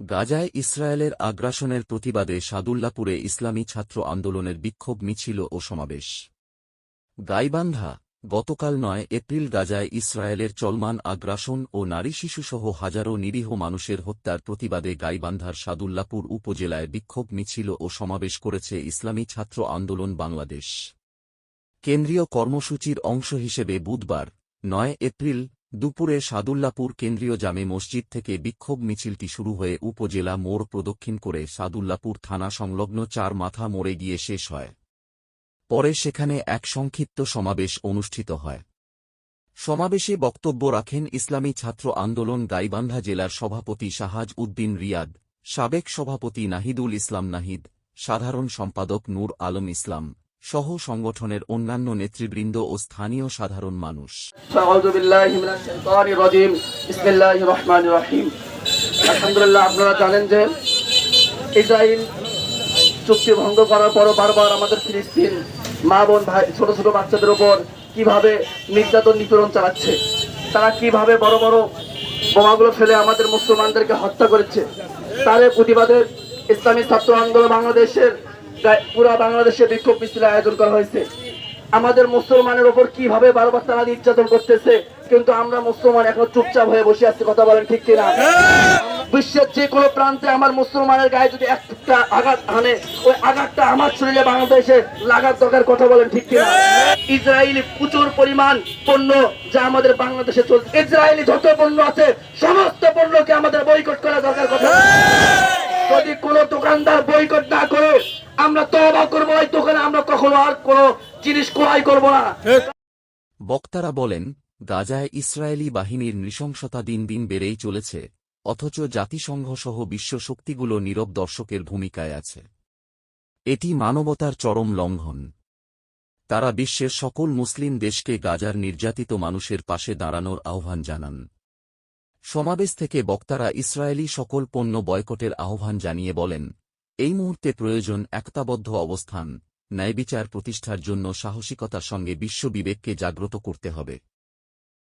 গাজায় ইসরায়েলের আগ্রাসনের প্রতিবাদে সাদুল্লাপুরে ইসলামী ছাত্র আন্দোলনের বিক্ষোভ মিছিল ও সমাবেশ। গাইবান্ধা, গতকাল নয় এপ্রিল গাজায় ইসরায়েলের চলমান আগ্রাসন ও নারী শিশুসহ হাজারো নিরীহ মানুষের হত্যার প্রতিবাদে গাইবান্ধার সাদুল্লাপুর উপজেলায় বিক্ষোভ মিছিল ও সমাবেশ করেছে ইসলামী ছাত্র আন্দোলন বাংলাদেশ। কেন্দ্রীয় কর্মসূচির অংশ হিসেবে বুধবার, নয় এপ্রিল দুপুরে সাদুল্লাপুর কেন্দ্রীয় জামে মসজিদ থেকে বিক্ষোভ মিছিলটি শুরু হয়ে উপজেলা মোড় প্রদক্ষিণ করে সাদুল্লাপুর থানা সংলগ্ন চার মাথা মোড়ে গিয়ে শেষ হয়। পরে সেখানে এক সংক্ষিপ্ত সমাবেশ অনুষ্ঠিত হয়। সমাবেশে বক্তব্য রাখেন ইসলামী ছাত্র আন্দোলন গাইবান্ধা জেলার সভাপতি শাহাজ উদ্দিন রিয়াদ, সাবেক সভাপতি নাহিদুল ইসলাম নাহিদ, সাধারণ সম্পাদক নূর আলম ইসলাম সহ সংগঠনের অন্যান্য নেতৃবৃন্দ ও স্থানীয় সাধারণ মানুষ। আলহামদুলিল্লাহ, আপনারা জানেন যে ইসরায়েল চুক্তি ভঙ্গ করার পর বারবার আমাদের ফিলিস্তিন মা বোন ভাই, ছোট ছোট বাচ্চাদের উপর কীভাবে নির্যাতন নিপীড়ন চালাচ্ছে, তারা কীভাবে বড় বড় বোমাগুলো ফেলে আমাদের মুসলমানদেরকে হত্যা করেছে, তাদের প্রতিবাদে ইসলামী ছাত্র আন্দোলন বাংলাদেশের পুরা বাংলাদেশে বিক্ষোভ মিছিলের আয়োজন করা হয়েছে। আমাদের মুসলমানের ওপর কীভাবে বারবার তারা নির্যাতন করতেছে, কিন্তু আমরা মুসলমান এখন চুপচাপ হয়ে বসে আছি, কথা বলেন ঠিক কিনা? বিশ্বের যে কোনো প্রান্তে আমার মুসলমানের গায়ে যদি একটা আঘাত হানে, ওই আঘাতটা আমার শরীরে বাংলাদেশে লাগার দরকার, কথা বলেন ঠিক কিনা? ইসরায়েলি প্রচুর পরিমাণ পণ্য যা আমাদের বাংলাদেশে চলছে। ইসরায়েলি যত পণ্য আছে, সমস্ত পণ্যকে আমাদের বয়কট করা দরকার, কথা যদি কোনো দোকানদার বয়কট না আমরা তবা করব ওই দোকানে আমরা কখনো আর কোনো জিনিস ক্রয় করব না। বক্তারা বলেন গাজায় ইসরায়েলি বাহিনীর নৃশংসতা দিন দিন বেড়েই চলেছে অথচ জাতিসংঘসহ বিশ্ব শক্তিগুলো নীরব দর্শকের ভূমিকায় আছে। এটি মানবতার চরম লঙ্ঘন। তারা বিশ্বের সকল মুসলিম দেশকে গাজার নির্যাতিত মানুষের পাশে দাঁড়ানোর আহ্বান জানান। সমাবেশ থেকে বক্তারা ইসরায়েলি সকল পণ্য বয়কটের আহ্বান জানিয়ে বলেন এই মুহূর্তে প্রয়োজন একতাবদ্ধ অবস্থান ন্যায়বিচার প্রতিষ্ঠার জন্য সাহসিকতার সঙ্গে বিশ্ববিবেককে জাগ্রত করতে হবে।